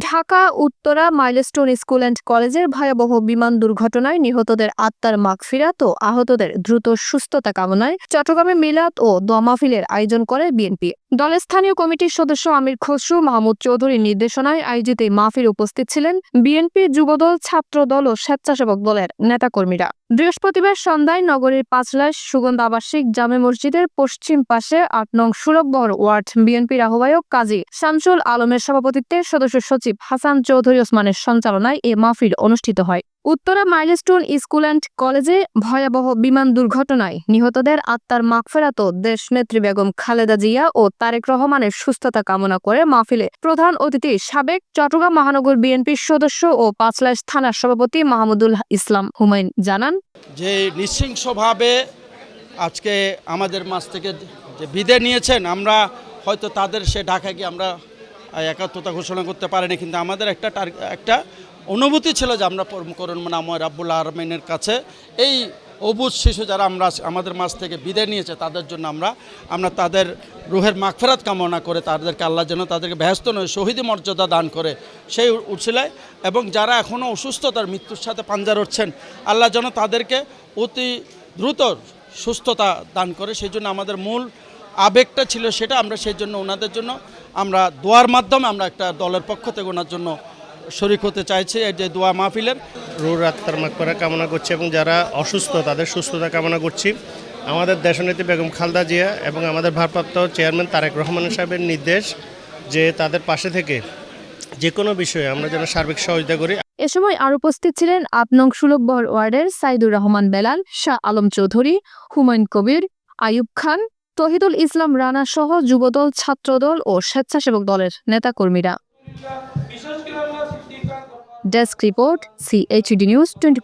Dhaka, Uttara, milestone school and কলেজের ভয়াবহ বিমান দুর্ঘটনায় নিহতদের আত্মার মাগফিরাত ও আহতদের দ্রুত সুস্থতা কামনায় চট্টগ্রামে মিলাদ ও দমাফিলের আয়োজন করে বিএনপি। দলের স্থানীয় কমিটির সদস্য আমির খসরু মাহমুদ চৌধুরীর নির্দেশনায় আয়োজিত এই মাহফিল উপস্থিত ছিলেন বিএনপি যুবদল ছাত্র দল ও স্বেচ্ছাসেবক দলের নেতাকর্মীরা। বৃহস্পতিবার সন্ধ্যায় নগরীর পাঁচলাশ সুগন্ধ আবাসিক জামে মসজিদের পশ্চিম পাশে আট নং সুলভবহর ওয়ার্ড বিএনপির আহ্বায়ক কাজী শামসুল আলমের সভাপতিত্বে সদস্য সচিব হাসান চৌধুরী ওসমানের সঞ্চালনায় এ মাহফিল অনুষ্ঠিত হয়। উত্তরা মাইলস্টোন স্কুল অ্যান্ড কলেজে ভয়াবহ বিমান দুর্ঘটনায় নিহতদের আত্মার মাগফেরাত দেশনেত্রী বেগম খালেদা জিয়া ও তারেক রহমানের সুস্থতা কামনা করে মাহফিলে প্রধান অতিথি সাবেক চট্টগ্রাম মহানগর বিএনপির সদস্য ও পাঁচলাইশ থানার সভাপতি মাহমুদুল ইসলাম হুমায়ুন জানান। যে নৃশংসভাবে আজকে আমাদের মাছ থেকে যে বিদে নিয়েছেন, আমরা হয়তো তাদের সে ঢাকায় গিয়ে আমরা একাত্মতা ঘোষণা করতে পারিনি, কিন্তু আমাদের একটা একটা অনুভূতি ছিল যে আমরা করুন মানে রাব্বুল আলমিনের কাছে এই অবুজ শিশু যারা আমরা আমাদের মাছ থেকে বিদায় নিয়েছে, তাদের জন্য আমরা আমরা তাদের রুহের মাগফেরাত কামনা করে তাদেরকে আল্লাহ যেন তাদেরকে ব্যস্ত নয়, শহীদ মর্যাদা দান করে সেই উছিলায় এবং যারা এখনও অসুস্থতার মৃত্যুর সাথে পাঞ্জা রচ্ছেন আল্লাহ যেন তাদেরকে অতি দ্রুত সুস্থতা দান করে। সেই জন্য আমাদের মূল আবেগটা ছিল সেটা, আমরা সেই জন্য ওনাদের জন্য আমরা দোয়ার মাধ্যমে আমরা একটা দলের পক্ষ থেকে ওনার জন্য শরিক হতে চাইছে এই যে দোয়া মাহফিলের রুর আত্মার মাকফেরা কামনা করছি এবং যারা অসুস্থ, তাদের সুস্থতা কামনা করছি। আমাদের দেশনেত্রী বেগম খালদা জিয়া এবং আমাদের ভারপ্রাপ্ত চেয়ারম্যান তারেক রহমান সাহেবের নির্দেশ যে তাদের পাশে থেকে যে কোনো বিষয়ে আমরা যেন সার্বিক সহযোগিতা করি। এ সময় আর উপস্থিত ছিলেন আপনং সুলভবহর ওয়ার্ডের সাইদুর রহমান বেলাল, শাহ আলম চৌধুরী, হুমায়ুন কবির আয়ুব খান, তহিদুল ইসলাম রানা সহ যুবদল, ছাত্রদল ও স্বেচ্ছাসেবক দলের নেতাকর্মীরা। desk report CHD news twenty